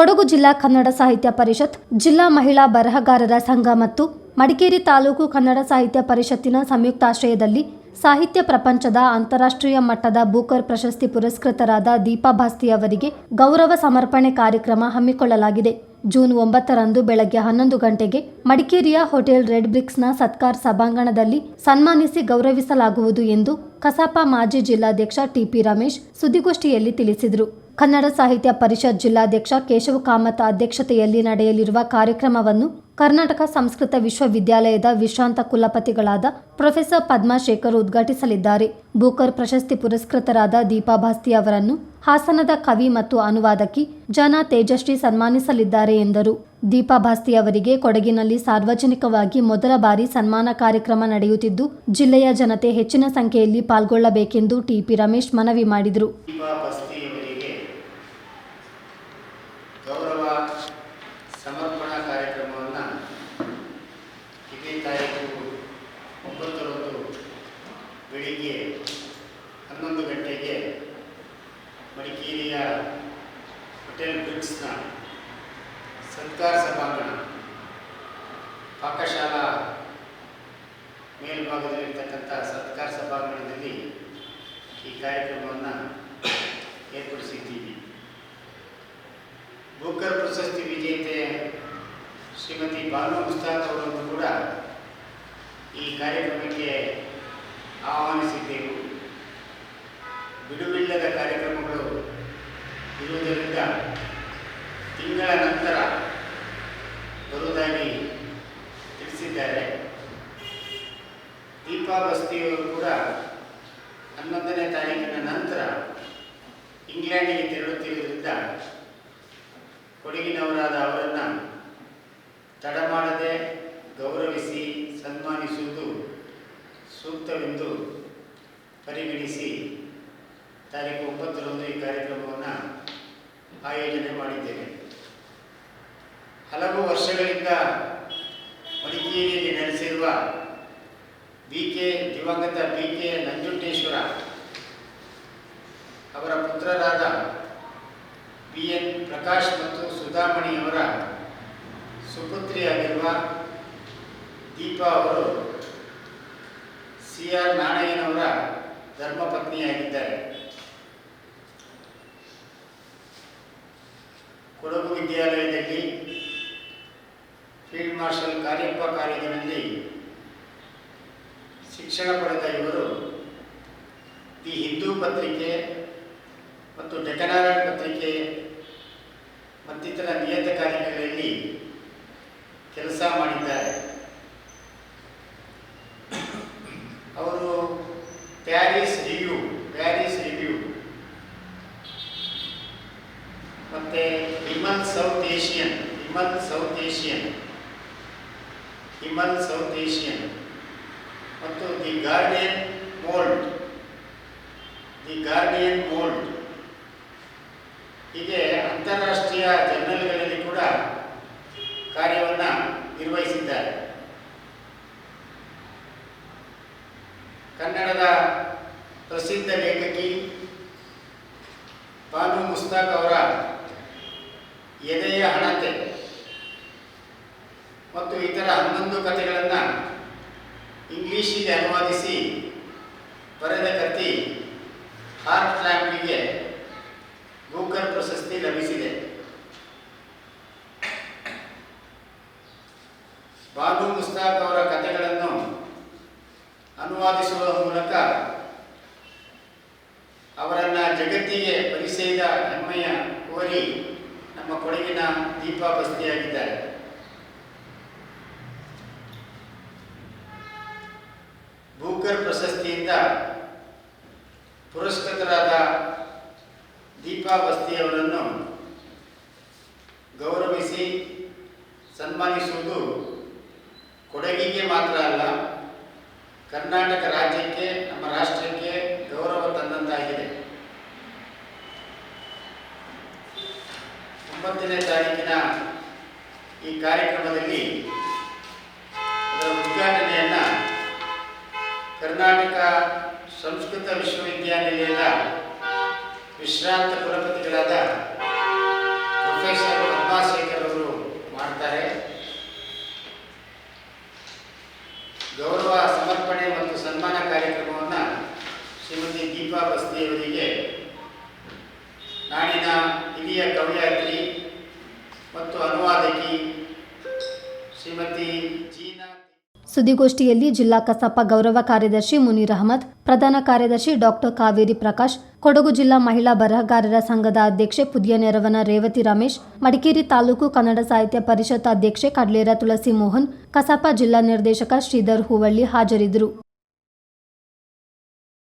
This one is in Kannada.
ಕೊಡಗು ಜಿಲ್ಲಾ ಕನ್ನಡ ಸಾಹಿತ್ಯ ಪರಿಷತ್, ಜಿಲ್ಲಾ ಮಹಿಳಾ ಬರಹಗಾರರ ಸಂಘ ಮತ್ತು ಮಡಿಕೇರಿ ತಾಲೂಕು ಕನ್ನಡ ಸಾಹಿತ್ಯ ಪರಿಷತ್ತಿನ ಸಂಯುಕ್ತಾಶ್ರಯದಲ್ಲಿ ಸಾಹಿತ್ಯ ಪ್ರಪಂಚದ ಅಂತಾರಾಷ್ಟ್ರೀಯ ಮಟ್ಟದ ಬೂಕರ್ ಪ್ರಶಸ್ತಿ ಪುರಸ್ಕೃತರಾದ ದೀಪಾ ಭಾಸ್ತಿ ಅವರಿಗೆ ಗೌರವ ಸಮರ್ಪಣೆ ಕಾರ್ಯಕ್ರಮ ಹಮ್ಮಿಕೊಳ್ಳಲಾಗಿದೆ. ಜೂನ್ ಒಂಬತ್ತರಂದು ಬೆಳಗ್ಗೆ ಹನ್ನೊಂದು ಗಂಟೆಗೆ ಮಡಿಕೇರಿಯ ಹೋಟೆಲ್ ರೆಡ್ ಬ್ರಿಕ್ಸ್ನ ಸತ್ಕಾರ್ ಸಭಾಂಗಣದಲ್ಲಿ ಸನ್ಮಾನಿಸಿ ಗೌರವಿಸಲಾಗುವುದು ಎಂದು ಕಸಾಪ ಮಾಜಿ ಜಿಲ್ಲಾಧ್ಯಕ್ಷ ಟಿಪಿ ರಮೇಶ್ ಸುದ್ದಿಗೋಷ್ಠಿಯಲ್ಲಿ ತಿಳಿಸಿದರು. ಕನ್ನಡ ಸಾಹಿತ್ಯ ಪರಿಷತ್ ಜಿಲ್ಲಾಧ್ಯಕ್ಷ ಕೇಶವ ಕಾಮತ್ ಅಧ್ಯಕ್ಷತೆಯಲ್ಲಿ ನಡೆಯಲಿರುವ ಕಾರ್ಯಕ್ರಮವನ್ನು ಕರ್ನಾಟಕ ಸಂಸ್ಕೃತ ವಿಶ್ವವಿದ್ಯಾಲಯದ ವಿಶ್ರಾಂತ ಕುಲಪತಿಗಳಾದ ಪ್ರೊಫೆಸರ್ ಪದ್ಮಾಶೇಖರ್ ಉದ್ಘಾಟಿಸಲಿದ್ದಾರೆ. ಬೂಕರ್ ಪ್ರಶಸ್ತಿ ಪುರಸ್ಕೃತರಾದ ದೀಪಾ ಭಾಸ್ತಿ ಅವರನ್ನು ಹಾಸನದ ಕವಿ ಮತ್ತು ಅನುವಾದಕಿ ಜನ ತೇಜಶ್ರೀ ಸನ್ಮಾನಿಸಲಿದ್ದಾರೆ ಎಂದರು. ದೀಪಾ ಭಾಸ್ತಿ ಅವರಿಗೆ ಕೊಡಗಿನಲ್ಲಿ ಸಾರ್ವಜನಿಕವಾಗಿ ಮೊದಲ ಬಾರಿ ಸನ್ಮಾನ ಕಾರ್ಯಕ್ರಮ ನಡೆಯುತ್ತಿದ್ದು, ಜಿಲ್ಲೆಯ ಜನತೆ ಹೆಚ್ಚಿನ ಸಂಖ್ಯೆಯಲ್ಲಿ ಪಾಲ್ಗೊಳ್ಳಬೇಕೆಂದು ಟಿಪಿ ರಮೇಶ್ ಮನವಿ ಮಾಡಿದರು ದೀಪಾ ಬಸ್ತಿಯವರಿಗೆ ಗೌರವ ಸಮರ್ಪಣಾ ಕಾರ್ಯಕ್ರಮವನ್ನು ಇದೇ ತಾರೀಕು ಒಂಬತ್ತರಂದು ಬೆಳಿಗ್ಗೆ ಹನ್ನೊಂದು ಗಂಟೆಗೆ ಮಡಿಕೇರಿಯ ಬ್ರಿಕ್ಸ್ನ ಸತ್ಕಾರ ಸಭಾಂಗಣ. ಪಾಕಶಾಲಾ ಮೇಲ್ಭಾಗದಲ್ಲಿರ್ತಕ್ಕಂಥ ಸತ್ಕಾರ ಸಭಾಂಗಣದಲ್ಲಿ ಈ ಕಾರ್ಯಕ್ರಮವನ್ನು ಏರ್ಪಡಿಸಿದ್ದೀವಿ. ಬೂಕರ್ ಪ್ರಶಸ್ತಿ ವಿಜೇತೆ ಶ್ರೀಮತಿ ಬಾನು ಮುಸ್ತಾಕ್ ಅವರನ್ನು ಕೂಡ ಈ ಕಾರ್ಯಕ್ರಮಕ್ಕೆ ಆಹ್ವಾನಿಸಿದ್ದೆವು. ಬಿಡುವಿಲ್ಲದ ಕಾರ್ಯಕ್ರಮಗಳು ಇರುವುದರಿಂದ ತಿಂಗಳ ನಂತರ ಬರುವುದಾಗಿ ತಿಳಿಸಿದ್ದಾರೆ. ದೀಪಾ ಬಸ್ತಿಯವರು ಕೂಡ ಹನ್ನೊಂದನೇ ತಾರೀಕಿನ ನಂತರ ಇಂಗ್ಲೆಂಡಿಗೆ ತೆರಳುತ್ತಿರುವುದರಿಂದ ಕೊಡಗಿನವರಾದ ಅವರನ್ನು ತಡ ಮಾಡದೆ ಗೌರವಿಸಿ ಸನ್ಮಾನಿಸುವುದು ಸೂಕ್ತವೆಂದು ಪರಿಗಣಿಸಿ ತಾರೀಕು ಒಂಬತ್ತರಂದು ಈ ಕಾರ್ಯಕ್ರಮವನ್ನು ಆಯೋಜನೆ ಮಾಡಿದ್ದೇವೆ. ಹಲವು ವರ್ಷಗಳಿಂದ ಮಡಿಕೇರಿಯಲ್ಲಿ ನೆಲೆಸಿರುವ ಬಿ ಕೆ ದಿವಂಗತ ಬಿ ಕೆ ನಂಜುಂಡೇಶ್ವರ ಅವರ ಪುತ್ರರಾದ ಬಿ ಎನ್ ಪ್ರಕಾಶ್ ಮತ್ತು ಸುಧಾಮಣಿ ಅವರ ಸುಪುತ್ರಿಯಾಗಿರುವ ದೀಪಾ ಅವರು ಸಿ ಆರ್ ನಾರಾಯಣವರ ಧರ್ಮಪತ್ನಿಯಾಗಿದ್ದಾರೆ ಕೊಡಗು ವಿದ್ಯಾಲಯದಲ್ಲಿ ಫೀಲ್ಡ್ ಮಾರ್ಷಲ್ ಕಾರ್ಯಪ್ಪ ಕಾಲೇಜಿನಲ್ಲಿ ಶಿಕ್ಷಣ ಪಡೆದ ಇವರು ದಿ ಹಿಂದೂ ಪತ್ರಿಕೆ ಮತ್ತು ಡೆಕನಾರಾಯಣ ಪತ್ರಿಕೆ ಹಿಮಲ್ ಸೌತ್ ಏಷಿಯನ್ ಮತ್ತು ದಿ ಗಾರ್ಡಿಯನ್ ಮೋಲ್ಡ್ ದಿ ಗಾರ್ಡಿಯನ್ ಮೋಲ್ಡ್ ಹೀಗೆ ಅಂತಾರಾಷ್ಟ್ರೀಯ ಜರ್ನಲ್ಗಳಲ್ಲಿ ಕೂಡ ಕಾರ್ಯವನ್ನು ನಿರ್ವಹಿಸಿದ್ದಾರೆ. ಕನ್ನಡದ ಪ್ರಸಿದ್ಧ ಲೇಖಕಿ ಬಾನು ಮುಸ್ತಾಕ್ ಅವರ ಎದೆಯ ಹಣತೆ. ಮತ್ತು ಇತರ ಹನ್ನೊಂದು ಕಥೆಗಳನ್ನು ಇಂಗ್ಲಿಷಿಗೆ ಅನುವಾದಿಸಿ ಬರೆದ ಕೃತಿ ಹಾರ್ಟ್ಗೆ ಗೂಗಲ್ ಪ್ರಶಸ್ತಿ ಲಭಿಸಿದೆ. ಬಾನು ಮುಸ್ತಾಕ್ ಅವರ ಕಥೆಗಳನ್ನು ಅನುವಾದಿಸುವ ಮೂಲಕ ಅವರನ್ನು ಜಗತ್ತಿಗೆ ಪರಿಚಯದ ಹೆಮ್ಮೆಯ ಕೋರಿ ನಮ್ಮ ಕೊಡಗಿನ ದೀಪ ಬಸ್ತಿಯಾಗಿದ್ದಾರೆ ಬೂಕರ್ ಪ್ರಶಸ್ತಿಯಿಂದ ಪುರಸ್ಕೃತರಾದ ದೀಪಾ ಬಸ್ತಿಯವರನ್ನು ಗೌರವಿಸಿ ಸನ್ಮಾನಿಸುವುದು ಕೊಡಗಿಗೆ ಮಾತ್ರ ಅಲ್ಲ, ಕರ್ನಾಟಕ ರಾಜ್ಯಕ್ಕೆ, ನಮ್ಮ ರಾಷ್ಟ್ರಕ್ಕೆ ಗೌರವ ತಂದಂತಾಗಿದೆ. ಒಂಬತ್ತನೇ ತಾರೀಕಿನ ಈ ಕಾರ್ಯಕ್ರಮದಲ್ಲಿ ಕರ್ನಾಟಕ ಸಂಸ್ಕೃತ ವಿಶ್ವವಿದ್ಯಾನಿಲಯದ ವಿಶ್ರಾಂತ ಕುಲಪತಿಗಳಾದ ಪ್ರೊಫೆಸರ್ ಅಂಬಾಶೇಖರ್ ಅವರು ಮಾಡ್ತಾರೆ. ಗೌರವ, ಸಮರ್ಪಣೆ ಮತ್ತು ಸನ್ಮಾನ ಕಾರ್ಯಕ್ರಮವನ್ನು ಶ್ರೀಮತಿ ದೀಪಾ ಬಸ್ತಿಯವರಿಗೆ ನಾಡಿನ ಹಿರಿಯ ಕವಿಯಾತ್ರಿ ಮತ್ತು ಅನುವಾದಕಿ ಶ್ರೀಮತಿ ಜೀನಾ ಸುದ್ದಿಗೋಷ್ಠಿಯಲ್ಲಿ ಜಿಲ್ಲಾ ಕಸಾಪ ಗೌರವ ಕಾರ್ಯದರ್ಶಿ ಮುನೀರ್ ಅಹಮದ್, ಪ್ರಧಾನ ಕಾರ್ಯದರ್ಶಿ ಡಾಕ್ಟರ್ ಕಾವೇರಿ ಪ್ರಕಾಶ್, ಕೊಡಗು ಜಿಲ್ಲಾ ಮಹಿಳಾ ಬರಹಗಾರರ ಸಂಘದ ಅಧ್ಯಕ್ಷೆ ಪುದಿಯ ನೆರವನ ರೇವತಿ ರಮೇಶ್, ಮಡಿಕೇರಿ ತಾಲೂಕು ಕನ್ನಡ ಸಾಹಿತ್ಯ ಪರಿಷತ್ ಅಧ್ಯಕ್ಷೆ ಕಡ್ಲೇರ ತುಳಸಿ ಮೋಹನ್, ಕಸಾಪ ಜಿಲ್ಲಾ ನಿರ್ದೇಶಕ ಶ್ರೀಧರ್ ಹೂವಳ್ಳಿ ಹಾಜರಿದ್ದರು.